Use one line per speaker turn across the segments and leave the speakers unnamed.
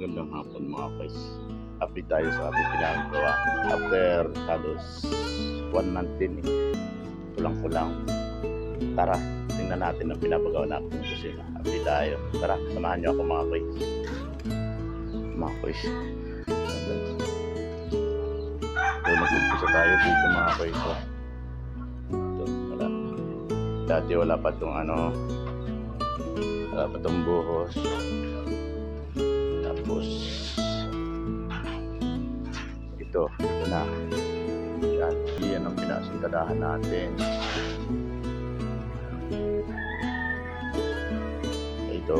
Magandang hapon mga guys. Update tayo sa ating pinagawa. After halos one month din eh. Kulang-kulang. Tara, tingnan natin ang pinapagawa natin ng kusina. Update tayo. Tara, samahan niyo ako mga guys. Mga guys. So, nag-umpisa tayo dito mga guys. oh. Ito, wala. Dati wala pa itong ano, wala pa itong buhos. Tapos, ito, ito na. Yan, yan ang pinasintadahan natin. Ito,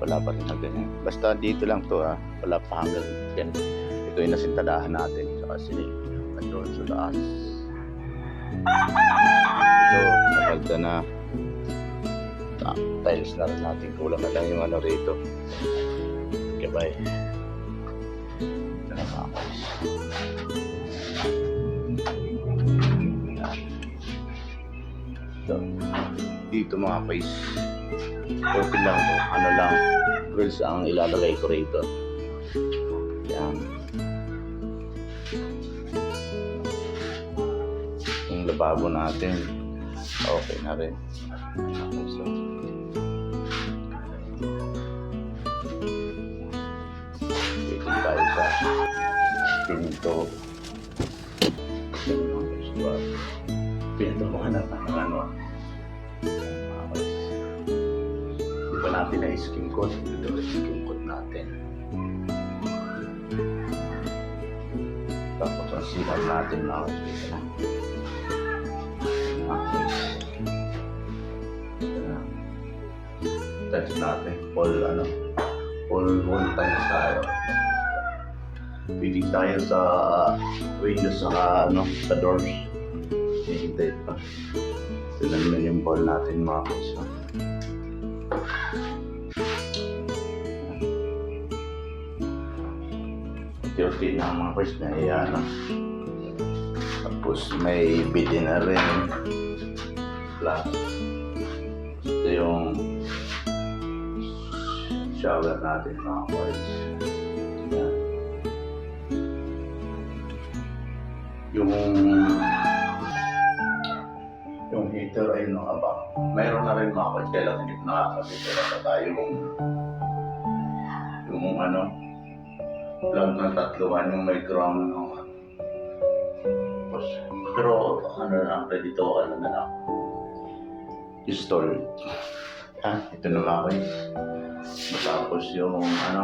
wala pa rin ganyan. Basta dito lang to ah, wala pa hanggang yan. Ito yung nasintadahan natin. Kasi, andun sa taas. Ito, nakalda na. Ah, tiles na rin natin. Kulang na lang yung ano rito. Ito. Dito mga guys. Okay lang to. Ano lang. Grills ang ilalagay ko rito. Yan. Yung lababo natin. Okay na rin. Okay, pinto. Pinto mo hanap ng ano. Okay. Di ba natin na skin coat? Ito skin coat natin. Tapos ang silat natin na na. Touch natin. All ano. All one times tayo. Pitik tayo sa windows sa ano, sa doors. Hihintay pa. Ito naman yung ball natin mga kusa. Unti-unti na mga kusa na iyan. Tapos may bidi na rin. Plus, ito yung shower natin mga boys. Yung yung heater ay nung abang. Mayroon na rin mga. Kailan hindi ko nakakabit. Pa tayo yung yung ano lang ng tatluhan yung may ground ng tapos, pero ano na, ready to ano na lang. Storage. Ha? Ito na mga boys. Tapos yung ano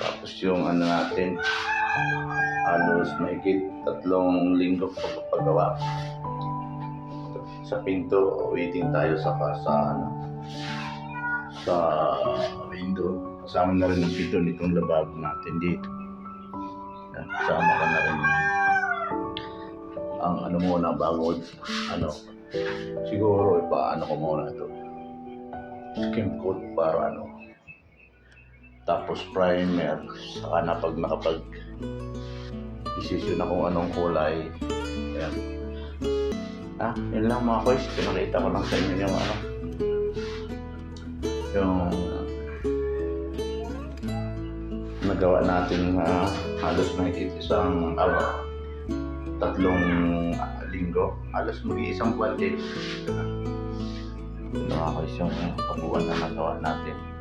tapos yung ano natin halos mahigit tatlong linggo pagpagawa. Sa pinto waiting tayo sa sa ano sa window. Kasama na rin ang pinto nitong lababo natin dito. Kasama ka na rin ang ano muna bago ano. Siguro ipaano ko muna ito. Skim coat para ano. Tapos primer. Saka na pag nakapag decision na kung anong kulay. Ayan. Ah, yun lang mga boys. Pinakita ko lang sa inyo yung ano. Yung nagawa natin ah, halos mahigit isang araw. Tatlong ah, linggo. Halos mag-iisang buwan din. Ito mga guys yung pagbuwan na nagawa natin.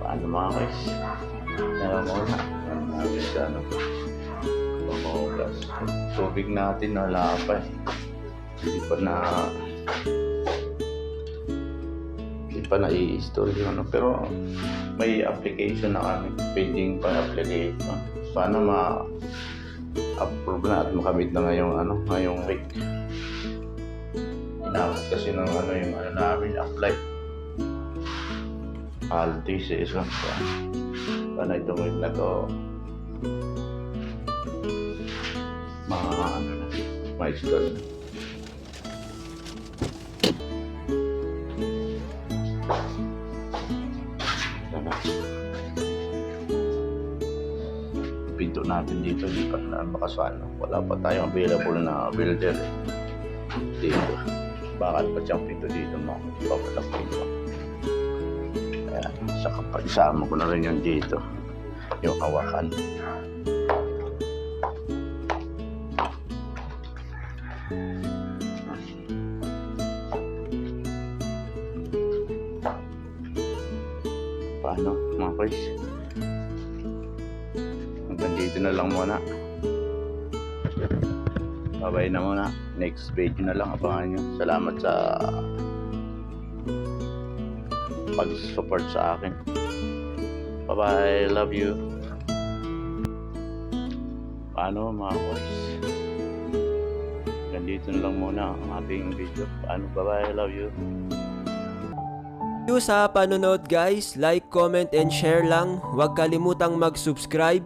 Paano mga guys? Kaya mo na. Ano natin sa ano? Pamahugas. Tubig natin wala pa eh. Hindi pa na hindi pa na i-store yung ano. Pero may application na kami. Pending pa application. Sana ma approve na at makamit na ngayong ano, ngayong week. Inabot kasi ng ano yung ano namin apply. Altis is lang pa. Paano itong week na to mga ano na, ma-install na. Pinto natin dito, hindi pa na makasano. Wala pa tayong available na builder. eh. Dito. Bakal pa siyang pinto dito, mga papalapin pa. Kaya, saka pa isama ko na rin yung dito. Yung hawakan. Paano, mga boys? Hanggang dito na lang muna. Babay na muna. Next video na lang abangan nyo. Salamat sa pag-support sa akin. Bye-bye. Love you. Paano mga boys? Hanggang dito na lang muna ang ating video. Paano? Bye-bye. Love you.
You sa panonood guys. Like, comment, and share lang. Huwag kalimutang mag-subscribe.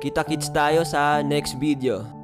Kita-kits tayo sa next video.